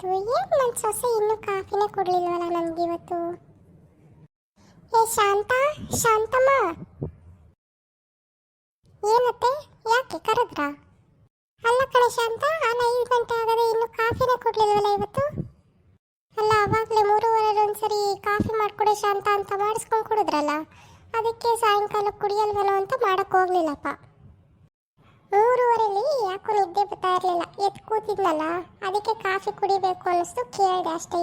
ಇವತ್ತು ಏನು ನನ್ನ ಸೊಸೆ ಇನ್ನೂ ಕಾಫಿನೇ ಕೊಡಲಿಲ್ವಲ್ಲ ನನಗೆ ಇವತ್ತು ಏ, ಶಾಂತ, ಶಾಂತಮ್ಮ. ಏನತ್ತೆ? ಯಾಕೆ ಕರೆದ್ರ? ಅಲ್ಲ ಕಣೆ ಶಾಂತ, ಅಲ್ಲ ಐದು ಗಂಟೆ ಆಗದೆ ಇನ್ನೂ ಕಾಫಿನೇ ಕೊಡಲಿಲ್ವಲ್ಲ ಇವತ್ತು? ಅಲ್ಲ, ಅವಾಗಲೇ ಮೂರುವರೆ ಒಂದ್ಸರಿ ಕಾಫಿ ಮಾಡಿಕೊಡಿ ಶಾಂತ ಅಂತ ಮಾಡಿಸ್ಕೊಂಡು ಕೊಡಿದ್ರಲ್ಲ, ಅದಕ್ಕೆ ಸಾಯಂಕಾಲ ಕುಡಿಯಲ್ವಲ್ಲ ಅಂತ ಮಾಡಕ್ ಹೋಗ್ಲಿಲ್ಲಪ್ಪ. ಯಾಕೋ ನಿದ್ದೆ ಬರ್ತಾ ಇರಲಿಲ್ಲ. ಎದ್ದು ಕೂತಿದ್ನಲ್ಲ ಅದಕ್ಕೆ ಕಾಫಿ ಕುಡಿಬೇಕು ಅನ್ನಿಸ್ತು. ಕೇಳಿದೆ ಅಷ್ಟೇ.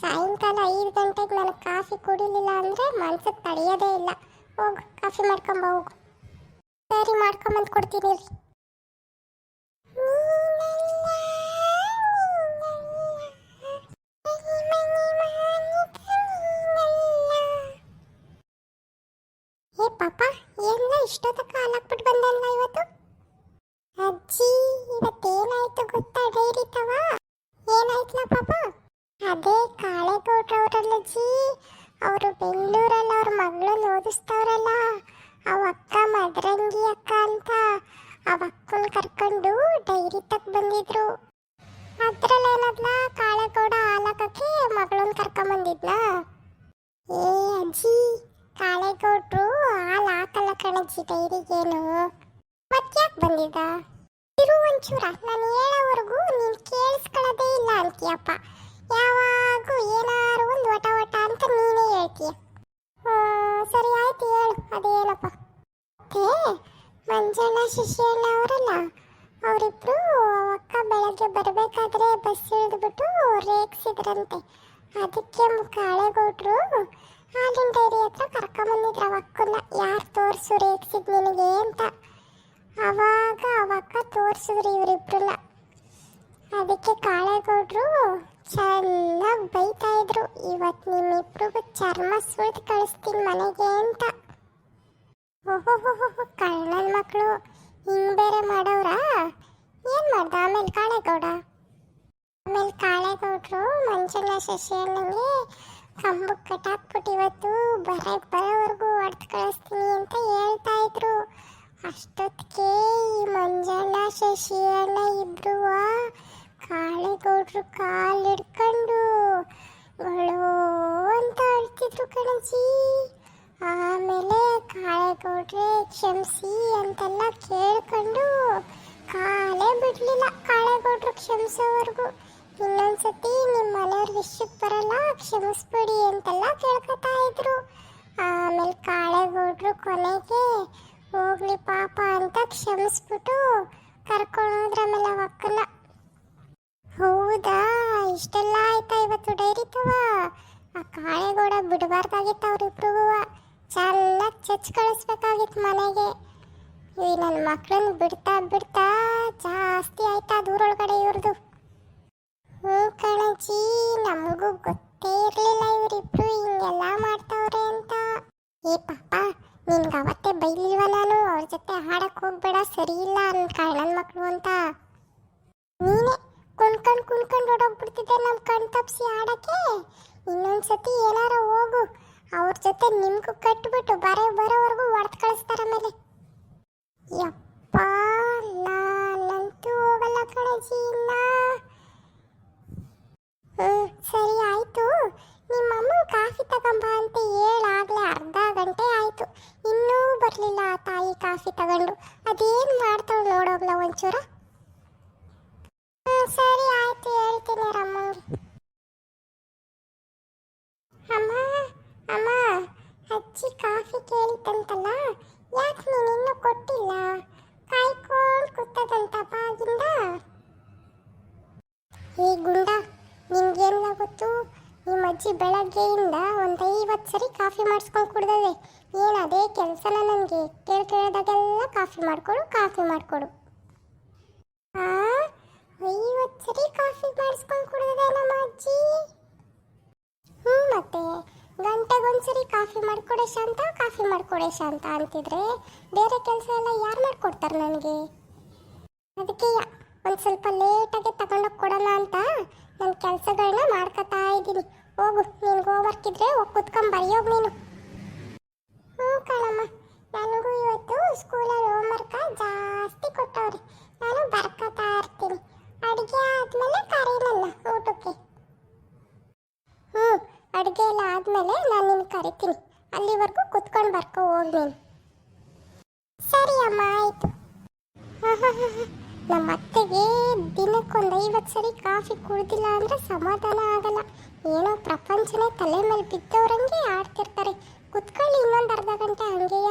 ಸಾಯಂಕಾಲ ಐದು ಗಂಟೆಗೆ ನನಗೆ ಕಾಫಿ ಕುಡಿಲಿಲ್ಲ ಅಂದರೆ ಮನ್ಸಿಗೆ ತಡೆಯೋದೇ ಇಲ್ಲ. ಹೋಗು, ಕಾಫಿ ಮಾಡ್ಕೊಂಬ ಹೋಗು. ಸರಿ ಮಾಡ್ಕೊಂಬಂದು ಕೊಡ್ತೀನಿ ಅಜ್ಜಿ ಇವತ್ತೇನಾಯ್ತು ಗೊತ್ತಾ? ಡೈರಿ ತವ ಏನಾಯ್ತಲ್ಲ ಪಾಪ? ಅದೇ ಕಾಳೆಗೌಡ್ರವ್ರಲ್ಲ ಜೀ ಅವರು ಬೆಂಗಳೂರಲ್ಲಿ ಅವ್ರ ಮಗಳನ್ನ ಓದಿಸ್ತವ್ರಲ್ಲ. ಅವ ಅಕ್ಕ ಮದ್ರಂಗಿ ಅಕ್ಕ ಅಂತ. ಅವ ಅಕ್ಕನ ಕರ್ಕೊಂಡು ಡೈರಿ ತಕ್ ಬಂದಿದ್ರು. ಅದ್ರಲ್ಲೇನದ್ಲ ಕಾಳೆಗೌಡ ಹಾಲಾಕಕ್ಕೆ ಮಗಳನ್ನ ಕರ್ಕೊಂಬಂದಿದ್ನಾ ಏ ಅಜ್ಜಿ, ಕಾಳೆಗೌಡ್ರು ಹಾಲು ಹಾಕಲ್ಲ ಕಣಜ್ಜಿ ಡೈರಿಗೇನು ಮತ್ತ್ಯಾಕೆ ಬಂದಿದ್ದ? ಇರು ಒಂಚೂರ. ನಾನು ಹೇಳೋವರೆಗೂ ನೀನು ಕೇಳಿಸ್ಕೊಳ್ಳೋದೇ ಇಲ್ಲ ಅಂತೀಯಪ್ಪ. ಯಾವಾಗೂ ಏನಾರು ಒಂದು ವಟ ಒಟ ಅಂತ ನೀನೇ ಹೇಳ್ತೀಯ. ಸರಿ ಆಯ್ತು ಹೇಳು. ಅದೇನಪ್ಪ ಮತ್ತೆ ಮಂಜಣ್ಣ ಶಿಶಿಯಣ್ಣ ಅವರಲ್ಲ? ಅವರಿಬ್ರು ಅಕ್ಕ ಬೆಳಗ್ಗೆ ಬರಬೇಕಾದ್ರೆ ಬಸ್ ಇಳಿದ್ಬಿಟ್ಟು ರೇಗಿಸಿದ್ರಂತೆ. ಅದಕ್ಕೆ ಕಾಳೆಗೌಡ್ರು ಹಾಲಿನ ಡೈರಿ ಹತ್ರ ಕರ್ಕೊಂಬಂದಿದ್ರು ಅವಕ್ಕನ್ನ ಯಾರು ತೋರಿಸು ರೇಗಿಸಿದ್ ನಿನಗೆ ಅಂತ. ಅವಾಗ ತೋರಿಸಿದ್ರು ಇವರಿಬ್ರಲ್ಲ ಅದಕ್ಕೆ ಕಾಳೆಗೌಡರು ಚೆನ್ನಾಗಿ ಬೈತಾ ಇದ್ರು. ಇವತ್ತು ನಿಮ್ಮಿಬ್ರಿಗೂ ಚರ್ಮ ಸುಳಿದು ಕಳಿಸ್ತೀನಿ ಮನೆಗೆ ಅಂತ. ಓಹೋ ಕಳ್ಳನ ಮಕ್ಕಳು ಹಿಂಗ್ ಬೇರೆ ಮಾಡೋರಾ ಏನ್ ಮಾಡ್ದ ಆಮೇಲೆ ಕಾಳೆಗೌಡ? ಆಮೇಲೆ ಕಾಳೆಗೌಡ್ರು ಮಂಜುಳ ಶಶಿಯಣ್ಣಂಗೆ ಕಂಬಕ್ಕೆ ಕಟ್ಟಾಕ್ಬಿಟ್ಟು ಇವತ್ತು ಬರ ಬರೋವರೆಗೂ ಹೊಡೆದು ಕಳಿಸ್ತೀನಿ ಅಂತ ಹೇಳ್ತಾ ಇದ್ರು. ಅಷ್ಟೊತ್ತಿಗೆ ಈ ಮಂಜಣ್ಣ ಶಶಿಯಣ್ಣ ಇಬ್ರು ಕಾಳೆಗೌಡ್ರು ಕಾಲು ಹಿಡ್ಕೊಂಡು ಗೊಳೋ ಅಂತ ಅಳ್ತಿದ್ರು ಕಣಜಿ. ಆಮೇಲೆ ಕಾಳೆಗೌಡ್ರೆ ಕ್ಷಮಿಸಿ ಅಂತೆಲ್ಲ ಕೇಳ್ಕೊಂಡು ಕಾಲೇ ಬಿಡಲಿಲ್ಲ. ಕಾಳೆಗೌಡ್ರು ಕ್ಷಮಿಸೋವರೆಗೂ. ಇನ್ನೊಂದ್ಸತಿ ನಿಮ್ಮ ಮನೆಯವ್ರ ವಿಷಯಕ್ಕೆ ಬರಲ್ಲ, ಕ್ಷಮಿಸ್ಬಿಡಿ ಅಂತೆಲ್ಲ ಕೇಳ್ಕೊತಾ ಇದ್ರು. ಆಮೇಲೆ ಕಾಳೆಗೌಡ್ರು ಕೊನೆಗೆ ಹೋಗ್ಲಿ ಪಾಪ ಅಂತ ಕ್ಷಮಿಸ್ಬಿಟ್ಟು ಕರ್ಕೊಂಡು ಹೋದ್ರ ಮೇಲೆ ಅಕ್ಕನ ಹೌದಾ? ಇಷ್ಟೆಲ್ಲ ಆಯ್ತಾ ಇವತ್ತು ಡೈರಿ ತವ? ಆ ಕಾಳೆಗೌಡ ಬಿಡಬಾರ್ದಾಗಿತ್ತು ಅವ್ರಿಬ್ರಿಗೂ. ಚೆಲ್ಲ ಚಚ್ ಕಳಿಸ್ಬೇಕಾಗಿತ್ತು ಮನೆಗೆ. ಈ ನನ್ನ ಮಕ್ಕಳನ್ನ ಬಿಡ್ತಾ ಬಿಡ್ತಾ ಜಾಸ್ತಿ ಆಯ್ತಾ ದೂರೊಳಗಡೆ ಇವ್ರದು. ಹ್ಞೂ ಕಣಜಿ ನಮಗೂ ಗೊತ್ತೇ ಇರಲಿಲ್ಲ ಇವರಿಬ್ರು ಹಿಂಗೆಲ್ಲ ಮಾಡ್ತಾವ್ರೆ ಅಂತ. ಏ ಪಾಪ ನಿನ್ಗೆ ಅವತ್ತೇ ಬೈಲಿಲ್ವ ನಾನು ಅವ್ರ ಜೊತೆ ಹಾಡಕ್ಕೆ ಹೋಗ್ಬೇಡ, ಸರಿ ಇಲ್ಲ ನನ್ನ ಕಳ್ಳನ ಮಕ್ಕಳು ಅಂತ. ನೀನೇ ಕುಣ್ಕೊಂಡು ಕುಣ್ಕೊಂಡು ಹೊಡೋಗ್ಬಿಡ್ತಿದ್ದೆ ನಮ್ಮ ಕಣ್ ತಪ್ಸಿ ಆಡಕ್ಕೆ ಇನ್ನೊಂದ್ಸತಿ ಏನಾರ ಹೋಗು, ಅವ್ರ ಜೊತೆ ನಿಮಗೂ ಕಟ್ಬಿಟ್ಟು ಬರೋ ಬರೋವರೆಗೂ ಹೊಡೆದು ಕಳಿಸ್ತಾರೆ ಮೇಲೆ ಯಪ್ಪ, ನಾನಂತೂ ಹೋಗಲ್ಲ ಕಣಜಿ ಇಲ್ಲ ಹ್ಞೂ ಸರಿ ಆಯಿತು. ನಿಮ್ಮ ಅಮ್ಮ ಕಾಫಿ ತಗೊಂಬ ಅಂತ ಹೇಳಾಗ್ಲೇ ಅರ್ಧ ಗಂಟೆ ಆಯ್ತು ಇನ್ನೂ ಬರಲಿಲ್ಲ ಆ ತಾಯಿ ಕಾಫಿ ತಗೊಂಡು ಅದೇನು ಮಾಡ್ತಾವೆ ನೋಡೋಗ್ಲ ಒಂಚೂರ. ಸರಿ ಆಯ್ತು ಹೇಳ್ತೀನಿ ರಮ್ಮ ಅಮ್ಮ ಅಮ್ಮ, ಅಜ್ಜಿ ಕಾಫಿ ಕೇಳಿತಂತಲ್ಲ, ಯಾಕೆ ನೀನು ಇನ್ನೂ ಕೊಟ್ಟಿಲ್ಲ? ಕಾಯ್ಕೊಂಡು ಕೂತದಂತ ಬಾಗಿಂದ? ಈ ಗುಂಡ ನಿಮ್ಗೆ ಗೊತ್ತು ನಿಮ್ಮ ಅಜ್ಜಿ ಬೆಳಗ್ಗೆಯಿಂದ ಒಂದು ಐವತ್ತು ಸರಿ ಕಾಫಿ ಮಾಡಿಸ್ಕೊಂಡು ಕುಡ್ದದೆ. ಏನು ಅದೇ ಕೆಲಸನ ನನಗೆ ಕೇಳಿ ಕೇಳಿದಾಗೆಲ್ಲ ಕಾಫಿ ಮಾಡಿಕೊಡು ಕಾಫಿ ಮಾಡಿಕೊಡು. ಐವತ್ತು ಸರಿ ಕಾಫಿ ಮಾಡಿಸ್ಕೊಂಡು ಕುಡ್ದದೆ ನಮ್ಮ ಅಜ್ಜಿ. ಹ್ಞೂ ಮತ್ತೆ, ಗಂಟೆಗೊಂದ್ಸರಿ ಕಾಫಿ ಮಾಡ್ಕೊಡೆ ಶಾಂತ, ಕಾಫಿ ಮಾಡ್ಕೊಡೆ ಶಾಂತ ಅಂತಿದ್ರೆ ಬೇರೆ ಕೆಲಸ ಎಲ್ಲ ಯಾರು ಮಾಡ್ಕೊಡ್ತಾರೆ ನನಗೆ? ಅದಕ್ಕೆ ಒಂದು ಸ್ವಲ್ಪ ಲೇಟಾಗಿ ತಗೊಂಡೋಗಿ ಕೊಡೋಣ ಅಂತ ನನ್ನ ಕೆಲಸಗಳನ್ನ ಮಾಡ್ಕೊತಾ ಮಾಡ್ತೀನಿ ಹೋಗು ನಿನ್ಗೆ ಹೋಮ್ವರ್ಕ್ ಇದ್ರೆ ಹೋಗಿ ಕುತ್ಕೊಂಡು ಬರೆಯೋಗು ನೀನು. ಹ್ಞೂ ಕಣಮ್ಮ, ನನಗೂ ಇವತ್ತು ಸ್ಕೂಲಲ್ಲಿ ಹೋಮ್ವರ್ಕ ಜಾಸ್ತಿ ಕೊಟ್ಟವ್ರಿ. ನಾನು ಬರ್ಕೋತಾ ಇರ್ತೀನಿ. ಅಡುಗೆ ಆದ್ಮೇಲೆ ಕರೀಲಲ್ಲ ಊಟಕ್ಕೆ. ಹ್ಞೂ, ಅಡುಗೆ ಎಲ್ಲ ಆದ್ಮೇಲೆ ನಾನು ನಿನ್ನ ಕರಿತೀನಿ. ಅಲ್ಲಿವರೆಗೂ ಕುತ್ಕೊಂಡು ಬರ್ಕೊ, ಹೋಗ್ ನೀನು. ಸರಿ ಅಮ್ಮ, ಆಯಿತು. ಹಾಂ ಹಾಂ ಹಾಂ ಹಾಂ ನಮ್ಮ ಅತ್ತೆಗೆ ದಿನಕ್ಕೊಂದು ಐವತ್ತು ಸರಿ ಕಾಫಿ ಕುಡ್ದಿಲ್ಲ ಅಂದರೆ ಸಮಾಧಾನ ಆಗಲ್ಲ. ಏನೋ ಪ್ರಪಂಚನೇ ತಲೆ ಮೇಲೆ ಬಿದ್ದವ್ರಂಗೆ ಆಡ್ತಿರ್ತಾರೆ. ಕುತ್ಕೊಳ್ಳಿ ಇನ್ನೊಂದು ಅರ್ಧ ಗಂಟೆ ಹಂಗೆಯ.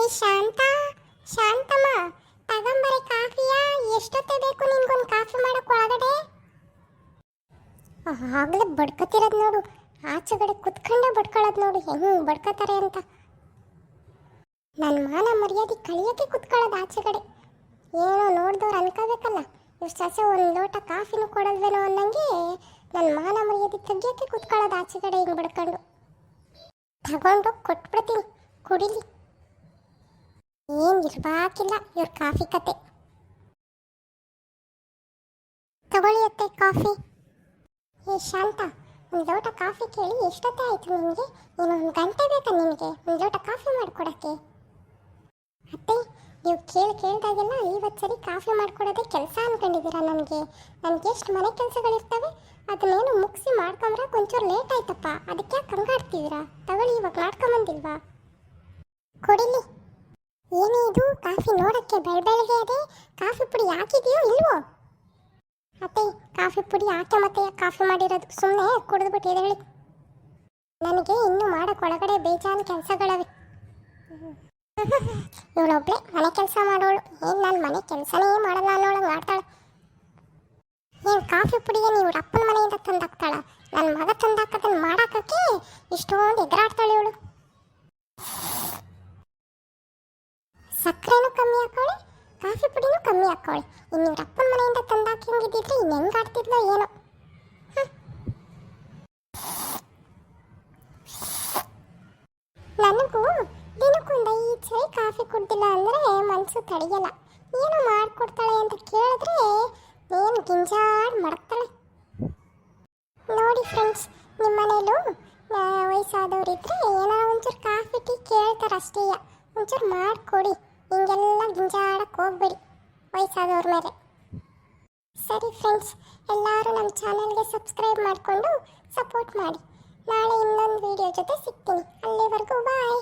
ಏ ಶಾಂತ, ಶಾಂತಮ್ಮ, ತಗೊಂಬರಿ ಕಾಫಿಯಾ? ಎಷ್ಟೊತ್ತೆ ಬೇಕು ನಿನ್ಗೊಂದು ಕಾಫಿ ಮಾಡಕ್ ಒಳಗಡೆ? ಆಗಲೇ ಬಡ್ಕತಿರೋದು ನೋಡು. ಆಚೆಗಡೆ ಕುತ್ಕೊಂಡೆ ಬಡ್ಕೊಳ್ಳೋದು ನೋಡು. ಹೆಂಗೆ ಬಡ್ಕೋತಾರೆ ಅಂತ. ನನ್ನ ಮಾನ ಮರ್ಯಾದೆ ಕಳಿಯೋಕೆ ಕುತ್ಕೊಳ್ಳೋದು ಆಚೆಗಡೆ. ಏನೋ ನೋಡ್ದೋರು ಅನ್ಕೋಬೇಕಲ್ಲ. ಇಷ್ಟು ಸಸೆ ಒಂದು ಲೋಟ ಕಾಫಿನೂ ಕೊಡಲ್ವೇನೋ ಅನ್ನಂಗೆ ನನ್ನ ಮಾನ ಮರ್ಯಾದೆ ತೆಗಿಯೋಕೆ ಕುತ್ಕೊಳ್ಳೋದು ಆಚೆಗಡೆ ಹಿಂಗೆ ಬಿಡ್ಕೊಂಡು. ತಗೊಂಡು ಕೊಟ್ಬಿಡ್ತೀನಿ. ಕುಡಿಲಿ. ಏನು ಇರ್ಬಾಕಿಲ್ಲ ಇವ್ರ ಕಾಫಿ ಕತೆ. ತಗೊಳ್ಳಿ ಅತ್ತೆ ಕಾಫಿ. ಏ ಶಾಂತ, ಒಂದು ಲೋಟ ಕಾಫಿ ಕೇಳಿ ಎಷ್ಟೊತ್ತೆ ಆಯ್ತು ನಿಮಗೆ? ಇನ್ನೊಂದು ಗಂಟೆ ಬೇಕಾ ನಿಮಗೆ? ಒಂದು ಲೋಟ ಕಾಫಿ ಮಾಡಿಕೊಡಕ್ಕೆ. ಅತ್ತೆ ನೀವು ಕೇಳಿ ಕೇಳಿದಾಗೆಲ್ಲ ಐವತ್ತು ಸರಿ ಕಾಫಿ ಮಾಡ್ಕೊಡೋದೇ ಕೆಲಸ ಅನ್ಕೊಂಡಿದ್ದೀರಾ ನನಗೆ ನನಗೆ ಎಷ್ಟು ಮನೆ ಕೆಲಸಗಳಿರ್ತವೆ? ಅದನ್ನೇನು ಮುಗಿಸಿ ಮಾಡ್ಕೊಂಡ್ರೆ ಒಂಚೂರು ಲೇಟ್ ಆಯ್ತಪ್ಪ. ಅದಕ್ಕೆ ಕಂಗಾಡ್ತಿದ್ದೀರಾ ತಗೊಳ್ಳಿ, ಇವಾಗ ಮಾಡ್ಕೊಂಬಂದಿಲ್ವಾ? ಕೊಡಿಲಿ ಏನೇ ಇದು? ಕಾಫಿ ನೋಡೋಕ್ಕೆ ಬೆಳಬೆಳಗ್ಗೆ ಅದೇ ಕಾಫಿ ಪುಡಿ ಹಾಕಿದೆಯೋ ಇಲ್ವೋ? ಅತ್ತೆ, ಕಾಫಿ ಪುಡಿ ಹಾಕಿ ಮತ್ತೆ ಕಾಫಿ ಮಾಡಿರೋದು? ಸುಮ್ಮನೆ ಕುಡಿದ್ಬಿಟ್ಟು ಹೇಳಿ ನನಗೆ ಇನ್ನೂ ಮಾಡೋಕ್ಕೆ ಒಳಗಡೆ ಬೇಜಾನ್ ಕೆಲಸಗಳವೆ. ಇವಳೊಬ್ಳೆ ಮನೆ ಕೆಲಸ ಮಾಡೋಳು. ಏನು ನಾನು ಮನೆ ಕೆಲಸನೇ ಮಾಡಲ್ಲ ಅನ್ನೋಳಂಗೆ ಮಾಡ್ತಾಳೆ ಏನು ಕಾಫಿ ಪುಡಿಗೆ ನೀವು ಅಪ್ಪನ ಮನೆಯಿಂದ ತಂದಾಕ್ತಾಳ? ನನ್ನ ಮಗ ತಂದಾಕದನ್ನು ಮಾಡಾಕಕ್ಕೆ ಇಷ್ಟೊಂದು ಎದುರಾಡ್ತಾಳೆ ಇವಳು. ಸಕ್ಕರೆನೂ ಕಮ್ಮಿ ಹಾಕೋಳೆ, ಕಾಫಿ ಪುಡಿನೂ ಕಮ್ಮಿ ಹಾಕೋಳೆ. ಇನ್ನು ಅಪ್ಪನ ಮನೆಯಿಂದ ತಂದಾಕಿ ಹಂಗಿದ್ದಿದ್ರೆ ಇನ್ನು ಹೆಂಗೆ ಆಡ್ತಿದ್ಲೋ ಏನೋ ಹ್ಮ್. ನನಗೂ ದಿನಕ್ಕೊಂದು ಐದು ಸರಿ ಕಾಫಿ ಕುಡ್ದಿಲ್ಲ ಅಂದರೆ ಮನಸ್ಸು ತಡೆಯಲ್ಲ. ಏನೋ ಮಾಡಿಕೊಡ್ತಾಳೆ ಅಂತ ಕೇಳಿದ್ರೆ ಏನು ಗಿಂಜಾಡ್ ಮಾಡ್ತಾಳೆ ನೋಡಿ ಫ್ರೆಂಡ್ಸ್ ನಿಮ್ಮ ಮನೇಲೂ ವಯಸ್ಸಾದವರಿದ್ರೆ ಏನೋ ಒಂಚೂರು ಕಾಫಿ, ಟೀ ಕೇಳ್ತಾರೆ ಅಷ್ಟೇ ಒಂಚೂರು ಮಾಡಿಕೊಡಿ. ಹಿಂಗೆಲ್ಲ ಗಿಂಜಾಡಕ್ಕೆ ಹೋಗ್ಬೇಡಿ ವಯಸ್ಸಾದವ್ರ ಮೇಲೆ. ಸರಿ ಫ್ರೆಂಡ್ಸ್ ಎಲ್ಲರೂ ನಮ್ಮ ಚಾನಲ್ಗೆ ಸಬ್ಸ್ಕ್ರೈಬ್ ಮಾಡಿಕೊಂಡು ಸಪೋರ್ಟ್ ಮಾಡಿ. ನಾಳೆ ಇನ್ನೊಂದು ವಿಡಿಯೋ ಜೊತೆ ಸಿಗ್ತೀನಿ. ಅಲ್ಲಿವರೆಗೂ ಬಾಯ್